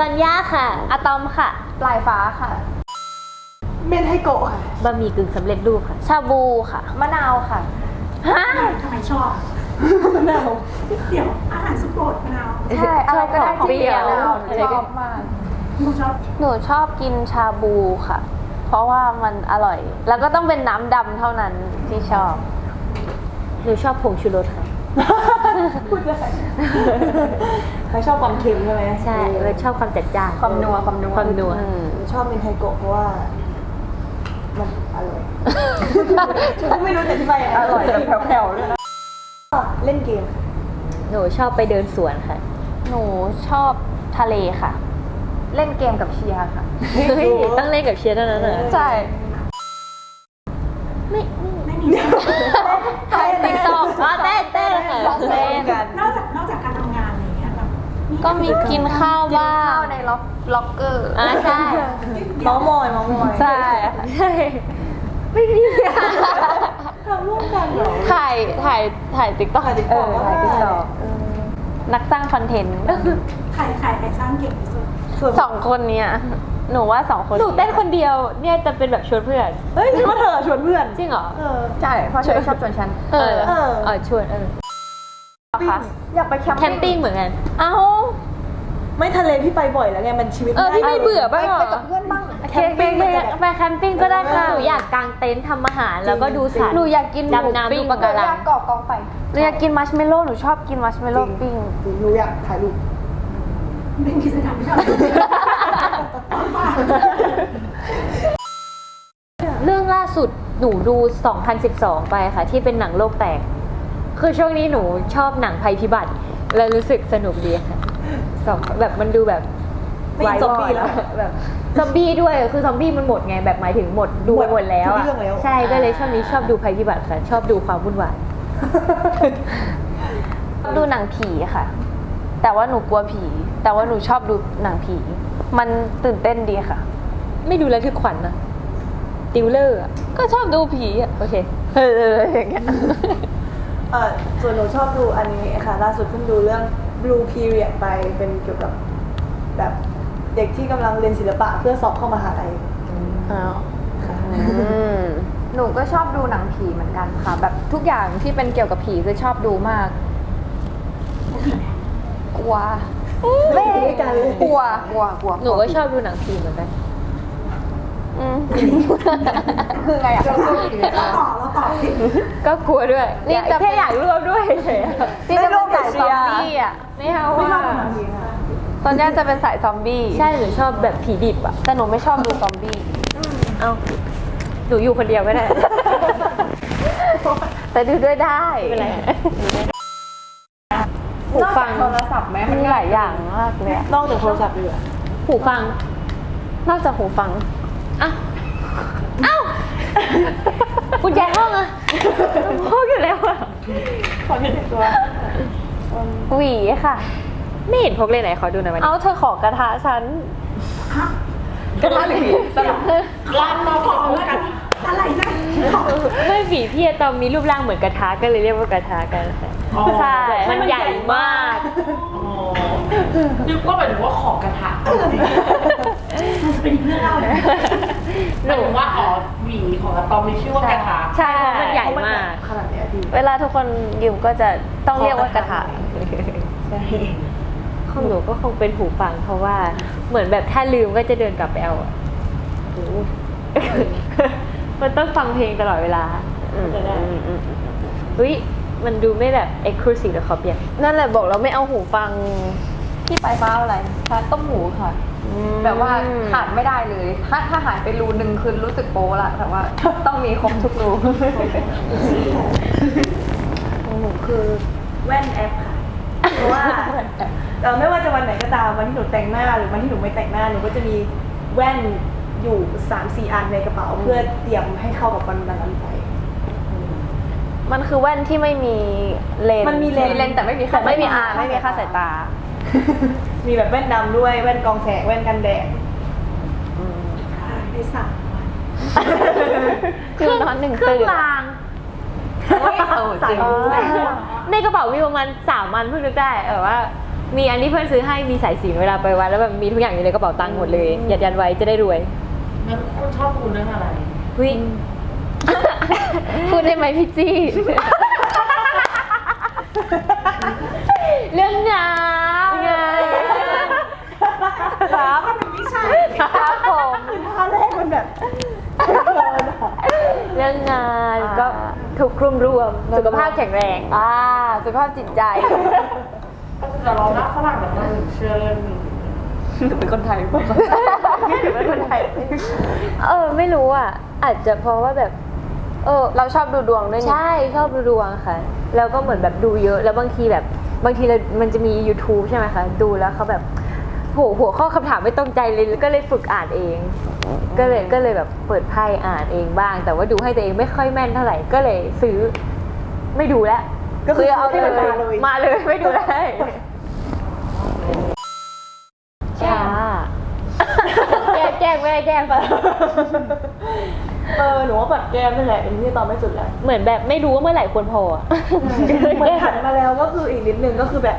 สัญญาค่ะ อะตอมค่ะ ปลายฟ้าค่ะ เมนไทโกะค่ะ บะหมี่กึ่งสำเร็จรูปค่ะ ชาบูค่ะ มะนาวค่ะ ฮะ ทำไมชอบมะนาวเดี๋ยวอาหารสุดโปรดมะนาวใช่อะไรก็ได้ชอบของที่มีมะนาวเปรี้ยวชอบมาก คุณชอบหนูชอบกินชาบูค่ะ เพราะว่ามันอร่อย แล้วก็ต้องเป็นน้ำดำเท่านั้นที่ชอบ หนูชอบผงชูรสค่ะ พูดได้เขาชอบความเค็มใช่ไหมใช่เออชอบความจัดจ้านความนัวความนัวความนัวอืมชอบเมนไทโกะเพราะว่า มันอร่อยฉันก็ไม่รู้จะอธิบายยังไงอร่อยแบบแผ่วๆด้วยนะเล่นเกมค่ะหนูชอบไปเดินสวนค่ะ หนูชอบทะเลค่ะ เล่นเกมกับเชียร์ค่ะ เฮ้ย ต้องเล่นกับเชียร์เท่านั้นเหรอใช่ ไม่ ไม่มี ใช่ติ๊กต็อก อ๋อเต้นเต้นค่ะ เต้น กัน นอกจากนอกจากการทำงานอะไรอย่างเงี้ยแบบ ก็มีกินข้าวกินบ้าข้าวงในล็อกล็อกเกอร์อ่าใช่เมาส์มอยเมาส์มอยใช่ค่ะใช่ไม่ดีอะทำร่วมกันเหรอถ่ายถ่ายถ่ายติ๊กต็อกถ่าย TikTok ถ่ายติ๊กต็อกเออนักสร้างคอนเทนต์ใครใครใครสร้างเก่งที่สุดส่วนสองคนเนี้ยหนูว่าสองคนหนูเต้นคนเดียวเนี่ยจะเป็นแบบชวนเพื่อนเฮ้ยคิดว่าเธอชวนเพื่อนจริงเหรอเออใช่เพราะเชยชอบชวนฉันเออเออเออชวนเออ ค่ะอยากไปแคมแคมปิ้งเหมือนกัน เอ้า ไม่ทะเลพี่ไปบ่อยแล้วไงมันชีวิตเออพี่ไม่เบื่อบ้างเหรอไปกับเพื่อนบ้างแคมปิ้งมันจะแบบ ไปแคมปิ้งก็ได้ค่ะ หนูอยากกางเต็นท์ทำอาหารแล้วก็ดูสัตว์ หนูอยากกินหมูดำน้ำปิ้งดูปะการัง อยากก่อกองไฟหนูอยากกินมัชเมลโล่หนูชอบกินมัชเมลโล่ปิ้งหนูอยากถ่ายรูปเป็นกิจกรรมที่แบบเรื่องล่าสุดหนูดู 2012 ไปค่ะ ที่เป็นหนังโลกแตก คือช่วงนี้หนูชอบหนังภัยพิบัติแล้วรู้สึกสนุกดีค่ะสองแบบมันดูแบบไม่เห็นซอมบี้แล้ว แบบซอมบี้ด้วยคือซอมบี้มันหมดไงแบบหมายถึงหมดดูไปหมดแล้วทุอะกเรื่องแล้ว ใช่ก็เลยช่วงนี้ชอบดูภัยพิบัติค่ะชอบดูความวุ่นวายชอบดูหนังผีค่ะ แต่ว่าหนูกลัวผี แต่ว่าหนูชอบดูหนังผี มันตื่นเต้นดีค่ะ ไม่ดูแล้วคือขวัญนะติวเลอร์อะก็ชอบดูผีอะโอเคเอออย่างเงี้ย เออส่วนหนูชอบดูอันนี้ค่ะ ล่าสุดเพิ่งดูเรื่อง Blue Period ไปเป็นเกี่ยวกับแบบเด็กที่กำลังเรียนศิลปะเพื่อสอบเข้ามหาลัยอ้าวค่ะหนูก็ชอบดูหนังผีเหมือนกันค่ะ แบบทุกอย่างที่เป็นเกี่ยวกับผีคือชอบดูมาก กลัวไม่อยู่ด้วยกันเลย กลัวกลัวกลัวหนูก็ชอบดูหนังผีเหมือนกัน อืม คือไงอะเราต่อเราต่อสิ ก็กลัวด้วย นี่จะแค่อยากร่วมด้วยเฉยนี่จะเป็นสายซอมบี้อะๆไม่เอาไม่ชอบว่าดูหนังผีค่ะตอนนี้จะเป็นสายซอมบี้ ใช่หนูชอบแบบผีดิบอะ แต่หนูไม่ชอบดูซอมบี้เอาหนูอยู่คนเดียวก็ได้ แต่ดูด้วยได้ไม่เป็นไร หูฟังโทรศัพท์ไหมมันหลายอย่างมากเลยอะนอกจากโทรศัพท์อยู่อะหูฟัง นอกจากหูฟัง อ้าวอ้าวกุญแจห้องอะห้องอยู่แล้วอะขอเห็นตัวหวีค่ะ ไม่เห็นพกเลยไหนขอดูหน่อยวันเอานี้เธอขอกระทะฉันฮะกระทะหรือผีสรุปคือร้านมาขอแล้วกันอะไรนะขอไม่ผีพี่อะตอมมีรูปร่างเหมือนกระทะก็เลยเรียกว่ากระทะกันค่ะใช่มันใหญ่มากอ๋อ นึกว่าหมายถึงว่าของกระทะมันจะเป็นเรื่องเล่าเลยหมายถึงว่าอ๋อหวีของอะตอมมีชื่อว่ากระทะใช่มันใหญ่มาก ขนาดเนี้ยพี่เวลาทุกคนยืมก็จะต้องเรียกว่ากระทะใช่ของหนูก็คงเป็นหูฟังเพราะว่า เหมือนแบบถ้าลืมก็จะเดินกลับไปเอาอะมันต้องฟังเพลงตลอดเวลาอืมอืมอืมอืมเฮ้ย มันดูไม่แบบ exclusive หรอเขาเปลี่ยนนั่นแหละบอกเราไม่เอาหูฟังที่ปลายฟ้าเอาอะไรชาร์จต้มหูค่ะ แบบว่าขาดไม่ได้เลย ถ้าถ้าหายไปรูนึงคือรู้สึกโป๊ละแต่ว่าต้องมีครบทุกรูของหนูคือแว่นแอปค่ะ เพราะว่าเอ่อไม่ว่าจะวันไหนก็ตามวันที่หนูแต่งหน้าหรือวันที่หนูไม่แต่งหน้าหนูก็จะมีแว่นอยู่สามสี่อันในกระเป๋าเพื่อเตรียมให้เข้ากับวันนั้นไป มันคือแว่นที่ไม่มีเลนส์มันมีเลนส์เลนส์แต่ไม่มีค่าแต่ไม่ไม่มีมีอาค่าไม่มีค่าสายตา มีแบบแว่นดำด้วยแว่นกรองแสงแว่นกันแดดหายไปสามวันคือนอนหนึ่งเครื่ตื่องนรางเออจริงใส่เออในกระเป๋ามีประมาณสามอันเพิ่งนึกได้เออว่า มีอันที่เพื่อนซื้อให้มีสายสิญจนเวลาไปวัดแล้วแบบมีทุกอย่างอยู่ในกระเป๋าตังค์หมดเลยยัดยันไว้จะได้รวยงั้นคุณชอบดูเรื่องอะไรวิ พูดได้ไหมพี่จี้ เรื่องงานไงครับไม่ใช่ครับผมท่าแรกมันแบบเกินอะเรื่องงานก็ถูกคลุมรวมสุขภาพแข็งแรงอ่าสุขภาพจิตใจแต่เราหน้าฝรั่งแต่เราถึงเชื่อเรื่องนี้หนูเป็นคนไทยป่ะเป็นคนไทย เออไม่รู้อะ อาจจะเพราะว่าแบบ เออเราชอบดูดวงด้วยนี่ใช่ชอบดูดวงค่ะ แล้วก็เหมือนแบบดูเยอะแล้วบางทีแบบบางทีเรามันจะมี YouTube ใช่ไหมคะ ดูแล้วเขาแบบโหหัวข้อคำถามไม่ตรงใจเลยก็เลยฝึกอ่านเอง ก็เลยก็เลยแบบเปิดไพ่อ่านเองบ้าง แต่ว่าดูให้ตัวเองไม่ค่อยแม่นเท่าไหร่ก็เลยซื้อไม่ดูแล้วก็คือเอาให้เลมันยมาเลยมาเลยไม่ดูแล้วช้าแกล้งแกล้งไม่ได้แกล้งปะ เออหนูว่าปัดแก้มนั่นแหละเป็นที่ตอบไม่สุดแล้วเหมือนแบบไม่รู้ว่าเมื่อไหร่ควรพออะเหมือนหันมาแล้วก็คืออีกนิดนึงก็คือแบบ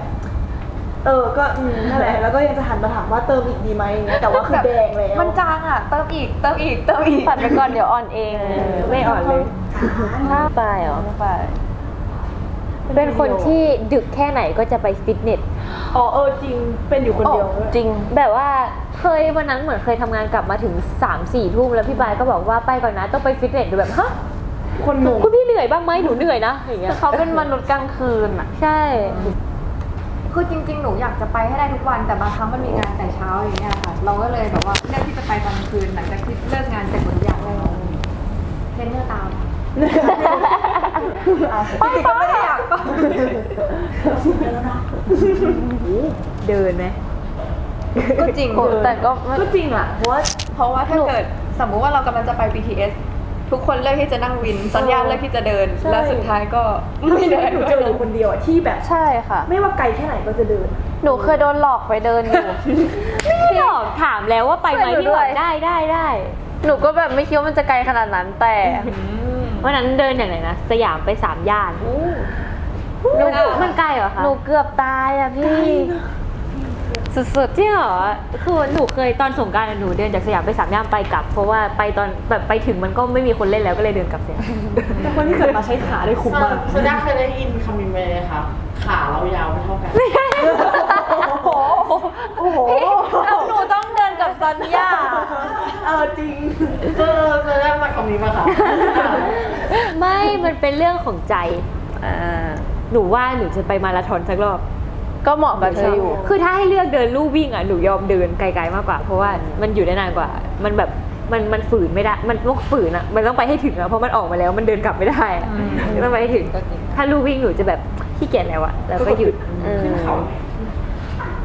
เออก็อืมนั่นแหละแล้วก็ยังจะหันมาถามว่าเติมอีกดีไหมอย่างเงี้ยแต่ว่าคือแดงแล้วมันจางอะเติมอีกเติมอีกเติมอีกปัดไปก่อนเดี๋ยวอ่อนเองไม่อ่อนเลยถ้าไปเหรอไปเป็นคนที่ดึกแค่ไหนก็จะไปฟิตเนส อ๋อเออจริงเป็นอยู่คนเดียวจริงแบบว่า เคยวันนั้นเหมือนเคยทำงานกลับมาถึง3ามสี่ทุ่มแล้วพี่บายก็บอกว่าไปก่อนนะต้องไปฟิตเนสดูแบบฮะคนงงคุณพี่เหนื่อยบ้างไหมหนูเหนื่อยนะอย่างเงี้ยเขาเป็นมนุษย์กลางคืนอะ ใช่ คือจริง ๆ หนูอยากจะไปให้ได้ทุกวันแต่บางครั้งมันมีงานแต่เช้าอย่างเงี้ยค่ะ เราก็เลยแบบว่าเลือกที่จะไปตอนกลางคืนหลังจากที่เลิกงานเสร็จหมดทุกอย่างแล้วเทรนเนอร์ตามไปก็ไม่ได้อยากไปเดินไหม ก็จริง แต่ก็ไม่ ก็จริงอะเพราะว่าเพราะว่าถ้าเกิดสมมุติว่าเรากำลังจะไป BTS ทุกคนเลือกที่จะนั่งวิน สัญญาณเลือกที่จะเดิน ใช่ แล้วสุดท้ายก็ไม่เดินหนูเจออยู่คนเดียวอะที่แบบ ใช่ค่ะ ไม่ว่าไกลแค่ไหนก็จะเดิน หนูเคยโดนหลอกไปเดินอยู่ไม่หรอกถามแล้วว่าไปไหมช่วยหนูพี่บด้อวยกได้ได้ได้หนูก็แบบไม่คิดว่ามันจะไกลขนาดนั้นแต่ วันนั้นเดินอย่างไหนนะสยามไปสามย่านหนู มันไกลเหรอคะหนูเกือบตายอะพี่ สุดๆจริงเหรอคือหนูเคยตอนสงกรารหนูเดินจากสยามไปสามย่านไปกลับ เพราะว่าไปตอนแบบไปถึงมันก็ไม่มีคนเล่นแล้วก็เลยเดินกลับสยามแต่คนที่เกิดมาใช้ขาได้คุ้มมากสุดาเคยได้ยินคำนี้ไหมครับขาเรายาวไม่เท่ากัน โอ้โหโอ้โหแล้วหนูต้องเดินกับซันย่าเออจริงเออสุดามาคำนี้มาค่ะ ไม่มันเป็นเรื่องของใจหนูว่าหนูจะไปมาราธอนสักรอบ ก็เหมาะกับเธออยู่ คือถ้าให้เลือกเดินลู่วิ่งอะหนูยอมเดินไกลๆมากกว่า เพราะว่ามันอยู่ได้นานกว่า มันแบบมันมันฝืนไม่ได้ มันต้องฝืนอะ มันต้องไปให้ถึงอะเพราะมันออกมาแล้วมันเดินกลับไม่ได้อะต้องไปให้ถึง ถ้าลู่วิ่งหนูจะแบบขี้เกียจแล้วอะแล้วก็หยุดขึ้นเขา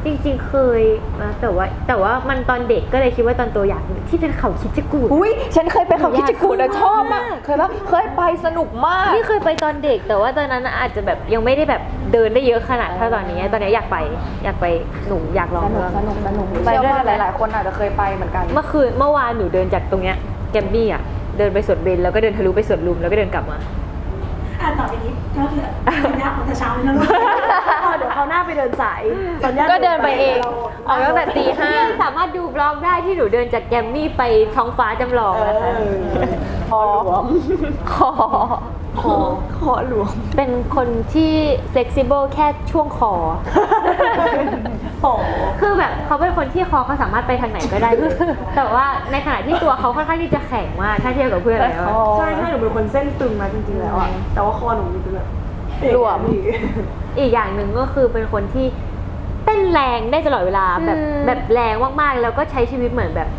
จริงๆเคยนะแต่ว่า แต่ว่ามันตอนเด็กก็เลยคิดว่าตอนโตอยากที่เป็นเขาคิดจะกูด อุ้ยฉันเคยไปเขาคิดจะกูดอยากชอบมากมากเคยปะเคยไปสนุกมาก นี่เคยไปตอนเด็กแต่ว่าตอนนั้นอาจจะแบบยังไม่ได้แบบเดินได้เยอะขนาดเท่าตอนนี้ ตอนนี้อยากไปอยากไปหนูอยากลองสนุกสนุกสนุกไปด้วยหลายๆ คนอาจจะเคยไปเหมือนกัน เมื่อคืนเมื่อวานหนูเดินจากตรงเนี้ยแกมมี่อะเดินไปสวนเบนแล้วก็เดินทะลุไปสวนลุมแล้วก็เดินกลับมาอ่านต่อ ไปนี้ก็คือสัญญาของแต่เช้าเลยนะลูกพอเดี๋ยวเขาวหน้าไปเดินสายตอนย่าก็เดินไปเองราออกตั้งแต่ตีห้านี่สามารถดูบล็อกได้ที่หนูเดินจากแกมมี่ไปท้องฟ้าจำลองเอนะคะอคอหลวมคอคอคอหลวม เป็นคนที่ flexible แค่ช่วงคอโอ้คือแบบเขาเป็นคนที่คอเขาสามารถไปทางไหนก็ได้เลยแต่ว่าในขณะที่ตัวเขาค่อนข้างที่จะแข็งมากถ้าเทียบกับเพื่อนแล้วอะใช่ใช่หนูเป็นคนเส้นตึงมาจริงๆแล้วอะแต่ว่าคอหนูเป็นแบบหลวม อีกอย่างหนึ่งก็คือเป็นคนที่เต้นแรงได้ตลอดเวลาแบบอืม แบบแรงมากๆ แล้วก็ใช้ชีวิตเหมือนแบบ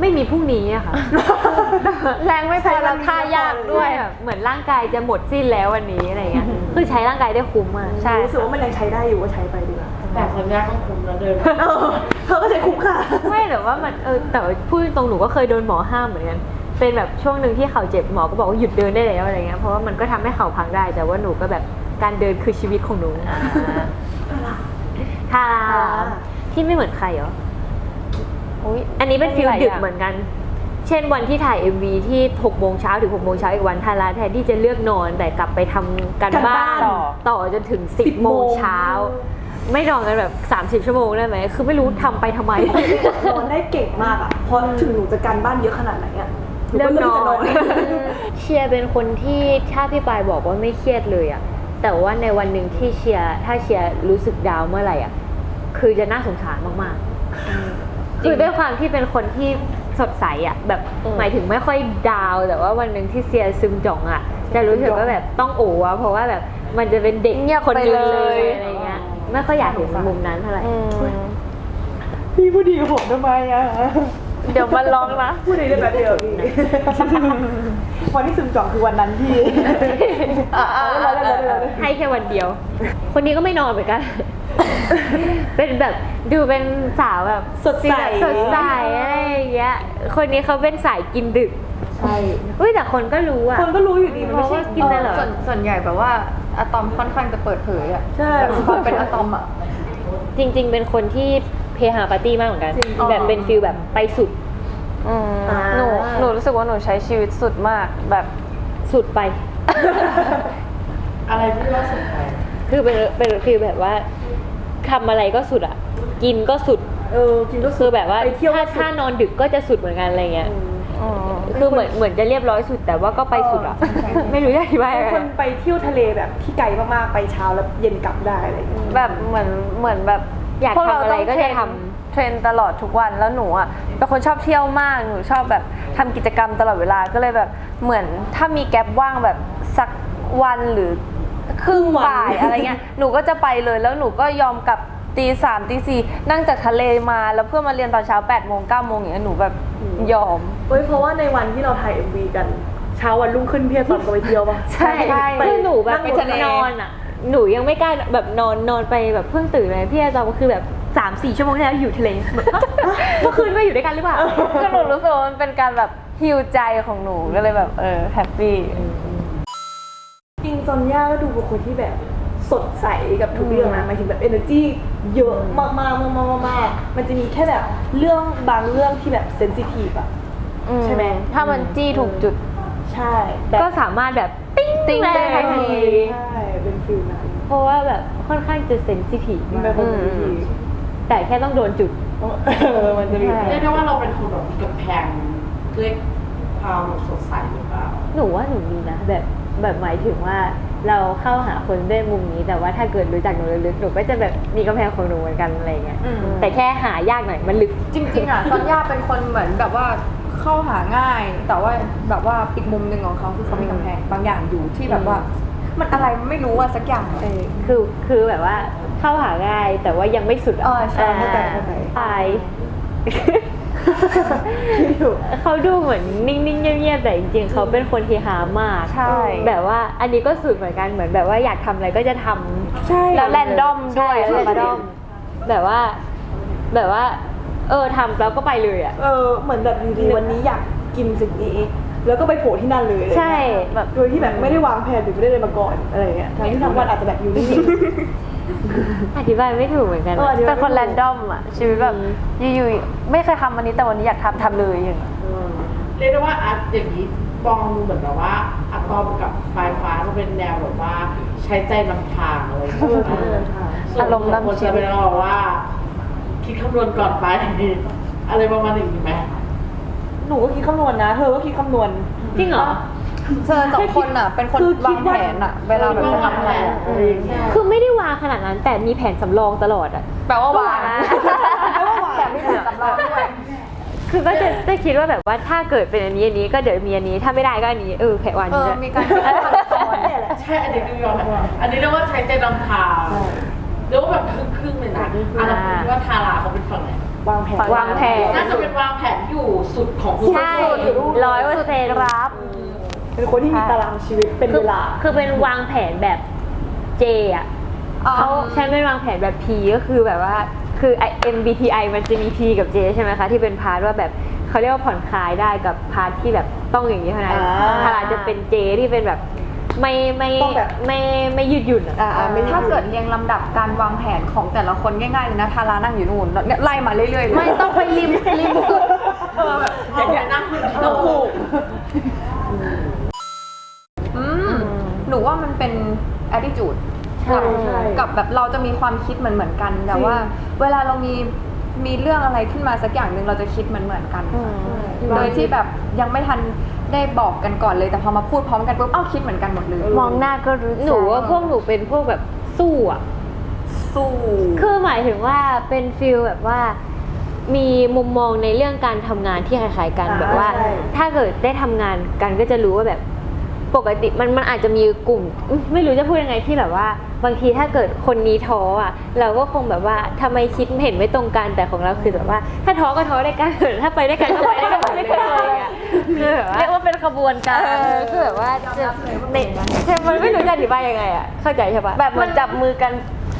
ไม่มีพรุ่งนี้อะค่ะ แรงไม่พอแล้วท่ายากด้วยแบบเหมือนร่างกายจะหมดสิ้นแล้ววันนี้อะไรเงี้ยคือใช้ร่างกายได้คุ้มมากใช่รู้สึกว่ามันยังใช้ได้อยู่ก็ใช้ไปดีกว่าแต่สัญญาต้องคุมนะเดิน เออเธอก็ใช้คุ้มค่ะ ไม่แต่ว่ามันเออแต่ว่าพูดตรงๆหนูก็เคยโดนหมอห้ามเหมือนกัน เป็นแบบช่วงหนึ่งที่เข่าเจ็บหมอก็บอกว่าหยุดเดินได้แล้วอะไรเงี้ยเพราะว่ามันก็ทำให้เข่าพังได้ แต่ว่าหนูก็แบบการเดินคือชีวิตของหนูค่ะที่ไม่เหมือนใครเหรออุ๊ยอันนี้เป็นฟิลมีหลายดึกอย่างเหมือนกัน เช่นวันที่ถ่าย MV ที่6โมงเช้าถึง6โมงเช้าอีกวันทาราแทนที่จะเลือกนอนแต่กลับไปทำการการบ้าบ้านนต่อจนถึง 10โมงเช้าไม่นอนกันแบบ 30 ชั่วโมงได้ไหม คือไม่รู้ทำไปทำไมนอนได้เก่งมากอะเพราะถึงหนูจะการบ้านเยอะขนาดไหนอะหนู เรื่ก็องเลือกนที่อจะนอนนเชียร์เป็นคนที่ถ้าพี่ปายบอกว่าไม่เครียดเลยอะแต่ว่าในวันหนึ่งที่เชียร์ถ้าเชียร์รู้สึกดาวน์เมื่อไหร่อะคือจะน่าสงสารมากๆคือด้วยความที่เป็นคนที่สดใสอะแบบหมายถึงไม่ค่อยดาวน์แต่ว่าวันหนึ่งที่เชียร์ซึมจ่องอะจะรู้สึกว่าแบบต้องโอ้อะเพราะว่าแบบมันจะเป็นเด็กเงียบคนหนึงไปเลเลยยอะไรเงี้ยไม่ค่อยอยากเห็นมุมนั้นเท่าไหร่พี่พูดดีกับผมทำไมอะ เดี๋ยวมันร้องนะ พูดดีได้แบบเดียวพี่วันที่ซึมจ่องคือวันนั้นพี่อ่าเอาเลยเอาเลยเอาเลยให้แค่วันเดียว คนนี้ก็ไม่นอนเหมือนกัน เป็นแบบดูเป็นสาวแบบสดใสสดใสอะไรอย่างเงี้ย คนนี้เขาเป็นสายกินดึก ใช่อุ้ยแต่คนก็รู้อะคนก็รู้อยู่ดีมันเพไม่ราะใช่ว่ากินตลอดส่วนส่วนใหญ่แบบว่าอะตอมค่อนข้างจะเปิดเผยอะใช่แบบความเป็นอะตอมอะจริง ๆ เป็นคนที่ เพหาปาร์ตี้มากเหมือนกัน จริง แบบเป็นฟิลแบบไปสุดอืมอ่า หนูหนูรู้สึกว่าหนูใช้ชีวิตสุดมากแบบ สุดไป อะไรที่ว่าสุดไปคือเป็นเป็นฟิลแบบว่าทำอะไรก็สุดอะกินก็สุดเออกินก็คือแบบว่าไปเที่ยวถ้าก็สุดถ้านอนดึกก็จะสุดเหมือนกันอะไรเงี้ย อืมคือเหมือนเหมือนจะเรียบร้อยสุดแต่ว่าก็ไปสุดอะเออใช่ใช่ไม่รู้จะอธิบายบางยังคไงนไปเที่ยวทะเลแบบที่ไกลมากๆไปเช้าแล้วเย็นกลับได้อะไรอย่างเงี้ย แบบเหมือนเหมือนแบบ อยากพวทำอะไรก็จะทเทรนตลอดทุกวันแล้วหนูอะเป็นคนชอบเที่ยวมากหนูชอบแบบทำกิจกรรมตลอดเวลาก็เลยแบบเหมือนถ้ามีแกลบว่างแบบสักวันหรือครึ่งบ่ายอะไรเงี้ยหนูก็จะไปเลยแล้วหนูก็ยอมกลับตีสามตีสี่นั่งจากทะเลมาแล้วเพื่อมาเรียนตอนเช้า8ปดโมงเก้าโมงอย่างเงี้ยหนูแบบยอม เฮ้ยเพราะว่าในวันที่เราถ่าย MV กัน เช้าวันรุ่งขึ้นพี่อะตอมก็ไปเที่ยวป่ะำใช่ ใช่ คือหนูแบบนั่งไปรถทะเลนอนอะ หนูยังไม่กล้าแบบนอนนอนไปแบบเพิ่งตื่นเลยพี่อาจารย์คือแบบสามสี่ชั่วโมงที่แล้วอยู่ทะเลแบบฮะเมื่อคืนมาอยู่ด้วยกันหรือเปล่าก็หนูรู้สึกว่ามันเป็นการแบบฮิวใจของหนูก็เลยแบบเออแฮปปี้จริงจอนย่าก็ดูเป็นคนที่แบบสดใสกับทุกเรื่องนะหมายถึงแบบ energy เยอะมากๆมากๆมากๆมากๆมันจะมีแค่แบบเรื่องบางเรื่องที่แบบเซนซิทีฟอะใช่ไหมถ้ามันจี้ถูกจุด ใช่แต่ก็สามารถแบบ ติ้งติ้งได้ทันทีใช่เป็น ฟิลนั้นเพราะว่าแบบค่อนข้างจะเซนซิทีฟมันเป็นคนที่ดีแต่แค่ต้องโดนจุด เออมันจะมีใช่ เรียกได้ว่าเราเป็นคนแบบมีกำแพงด้วยความสดใสหรือเปล่า หนูว่าหนูมีนะแบบแบบหมายถึงว่าเราเข้าหาคนด้วยมุมนี้ แต่ว่าถ้าเกิดรู้จักหนูลึกๆหนูก็จะแบบมีกำแพงของหนูเหมือนกันอะไรเงี้ยอืม แต่แค่หายากหน่อยมันลึก จริงๆอะซอนย่าเป็นคนเหมือนแบบว่าเข้าหาง่าย แต่ว่าแบบว่าอีกมุมหนึ่งของเขาคือเขามีกำแพงบางอย่างอยู่ที่แบบว่า มันอะไรไม่รู้อะสักอย่างเออคือคือแบบว่าเข้าหาง่ายแต่ว่ายังไม่สุดะเออใช่อ่เข้าใจเข้าใจตายที่อยู่เขาดูเหมือนนิ่งๆเงียบๆแต่จริงๆเขาเป็นคนเฮฮามากใช่แบบว่าอันนี้ก็สุดเหมือนกันเหมือนแบบว่าอยากทำอะไรก็จะทำใช่แล้วแรนดอมใช่ด้วยแล้วแรนดอมแบบว่า แบบว่า เออทำแล้วก็ไปเลยอะเออเหมือนแบบอยู่ดีวันนี้อยากกินสิ่งนี้ แล้วก็ไปโผล่ที่นั่นเลยอะไรเงี้ยใช่แบบ โดยที่แบบไม่ได้วางแผนหรือไม่ได้เลยมาก่อนอะไรเงี้ยทั้งที่ทั้งวันอาจจะแบบอยู่นิ่ง อธิบายไม่ถูกเหมือนกันเอออธิบายเป็นคนแรนดอมอะชีวิตแบบอยู่ๆไม่เคยทำวันนี้แต่วันนี้อยากทำทำเลยอย่างเงี้ยเรียกได้ว่าอาร์ตอย่างนี้มองเหมือนแบบว่าอะตอมกับไฟฟ้ามันเป็นแนวแบบว่าใช้ใจนำทางอะไรอย่างเอเงี้อยใช้ใจนำทางส่วนของคนจะเป็นเราว่า คิดคำนวณก่อนไป อะไรประมาณอย่างนี้ไหมๆ หนูก็คิดคำนวณนะ เธอก็คิดคำนวณ จริงเหรอ เธอสองคนอะเป็นคนคือคิวาดงว่า แผนอะเวลาแบบจะทำอะไรอะคือไม่ได้วางขนาดนั้น แต่มีแผนสำรองตลอดอะ แปลว่าวางแปลว่าวางแต่ไม่เหมือนสำรองด้วยคือก็จะจะคิดว่าแบบว่าถ้าเกิดเป็นอันนี้อันนี้ก็เดี๋ยวมีอันนี้ ถ้าไม่ได้ก็อันนี้ เออแค่วันเอนี้อ ด้วยมีการคิดคำนวณเนี่ยแหละใช่ อันนี้คือยอมรับอันนี้เรียกว่าใช้ใจนำทางเรียกว่าแบบครึ่งๆเลยนะอันนั้นคิดว่าทาราเขาเป็นฝั่งไหน วางแผนวางแผน น่าจะเป็นวางแผนอยู่สุดของคุณใช่ร้อยเปอร์เซ็นต์รับ เป็นคนที่มีตารางชีวิตเป็นคือเวลา คือเป็นวางแผนแบบเจอะอ๋อเขาใช้เป็นวางแผนแบบ P ก็คือแบบว่าคือไอ MBTI มันจะมี P กับ J ใช่ไหมคะ ที่เป็นพาร์ทว่าแบบเขาเรียกว่าผ่อนคลายได้กับพาร์ทที่แบบต้องอย่างนี้เท่านั้นอ่าพาราจะเป็น J ที่เป็นแบบ ไม่ไม่ต้องแบบไม่ไม่ยืดหยุ่นอะ อ่าไม่ได้ถ้าเกิดเรียงลำดับการวางแผนของแต่ละคนง่ายๆเลยนะทารานั่งอยู่นู่นเนี่ยไล่มาเรื่อยๆเลย ไม่ต้องไปริมริมสุดเออแบบอย่างนี้นั่งพื้นที่ต้องผูกอืมหนูว่ามันเป็น attitude ใช่กับใช่กับแบบเราจะมีความคิดเหมือนเหมือนๆกัน แต่ว่า เวลาเรามีมีเรื่องอะไรขึ้นมาสักอย่างหนึ่งเราจะคิดเหมือนเหมือนๆกัน อืม โดยที่แบบยังไม่ทัน ได้บอกกันก่อนเลยแต่พอมาพูดพร้อมกันปุ๊บเอ้าคิดเหมือนกันหมดเลยมองหน้าก็รู้ใจหนูว่าพวกหนูเป็นพวกแบบสู้อะสู้คือหมายถึงว่าเป็นฟิลแบบว่า มีมุมมองในเรื่องการทำงานที่คล้ายๆกันอ่าแบบว่าใช่ถ้าเกิดได้ทำงานกันก็จะรู้ว่าแบบปกติมันมันอาจจะมีกลุ่มอื้อไม่รู้จะพูดยังไงที่แบบว่า บางทีถ้าเกิดคนนี้ท้ออะ เราก็คงแบบว่าทำไมคิดเห็นไม่ตรงกันแต่ของเราคือแบบว่า ถ้าท้อก็ท้อได้กันถ้าไปได้กันก็ไปได้กันไม่เคยอะ คือแบบว่าเรียกว่าเป็นขบวนการ เออคือแบบว่าจะในใช่มันไม่รู้จะอธิบายยังไงอะเข้าใจใช่ปะแบบเหมือนจับมือกัน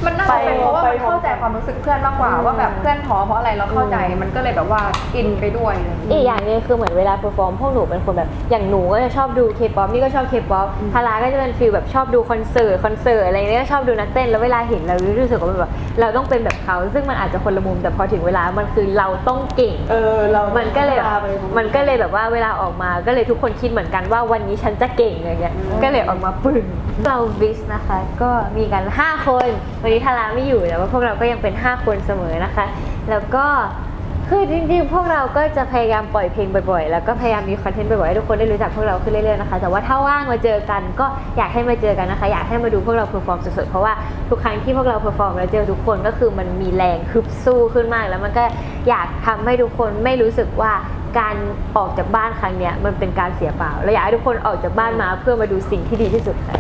มันน่าจะเป็นเพราะว่ามันเข้าใจความรู้สึกเพื่อนมากกว่าว่าแบบเพื่อนท้อเพราะอะไรเราเข้าใจมันก็เลยแบบว่าอินไปด้วยอะไรอย่างเงี้ยอีกอย่างหนึงคือเหมือนเวลาเพอร์ฟอร์มพวกหนูเป็นคนแบบอย่างหนูก็จะชอบดูเคป๊อปนี่ก็ชอบเคป๊อปทาราก็จะเป็นฟีลแบบชอบดูคอนเสิร์ตคอนเสิร์ตอะไรเงี้ยก็ชอบดูนักเต้นแล้วเวลาเห็นเรารู้สึกว่าแบบเราต้องเป็นแบบเขาซึ่งมันอาจจะคนละมุมแต่พอถึงเวลามันคือเราต้องเก่งเออเรามันก็เลยพาไปมันก็เลยแบบว่าเวลาออกมาก็เลยทุกคนคิดเหมือนกันว่าวันนี้ฉันจะเก่งอะไรเงี้ยก็เลยออกมาปึงเราวิสนะคะก็มีกัน 5 คนวันนี้ทาราไม่อยู่แต่ว่าพวกเราก็ยังเป็น 5 คนเสมอนะคะ แล้วก็คือจริงๆ พวกเราก็จะพยายามปล่อยเพลงบ่อยๆ แล้วก็พยายามมีคอนเทนต์บ่อยๆ ให้ทุกคนได้รู้จักพวกเราขึ้นเรื่อยๆ นะคะ แต่ว่าถ้าว่างมาเจอกันก็อยากให้มาเจอกันนะคะ อยากให้มาดูพวกเราเพอร์ฟอร์มสดๆ เพราะว่าทุกครั้งที่พวกเราเพอร์ฟอร์มแล้วเจอทุกคนก็คือมันมีแรงฮึบสู้ขึ้นมาก แล้วมันก็อยากทำให้ทุกคนไม่รู้สึกว่าการออกจากบ้านครั้งเนี้ยมันเป็นการเสียเปล่า เราอยากให้ทุกคนออกจากบ้านมาเพื่อมาดูสิ่งที่ดีที่สุดค่ะ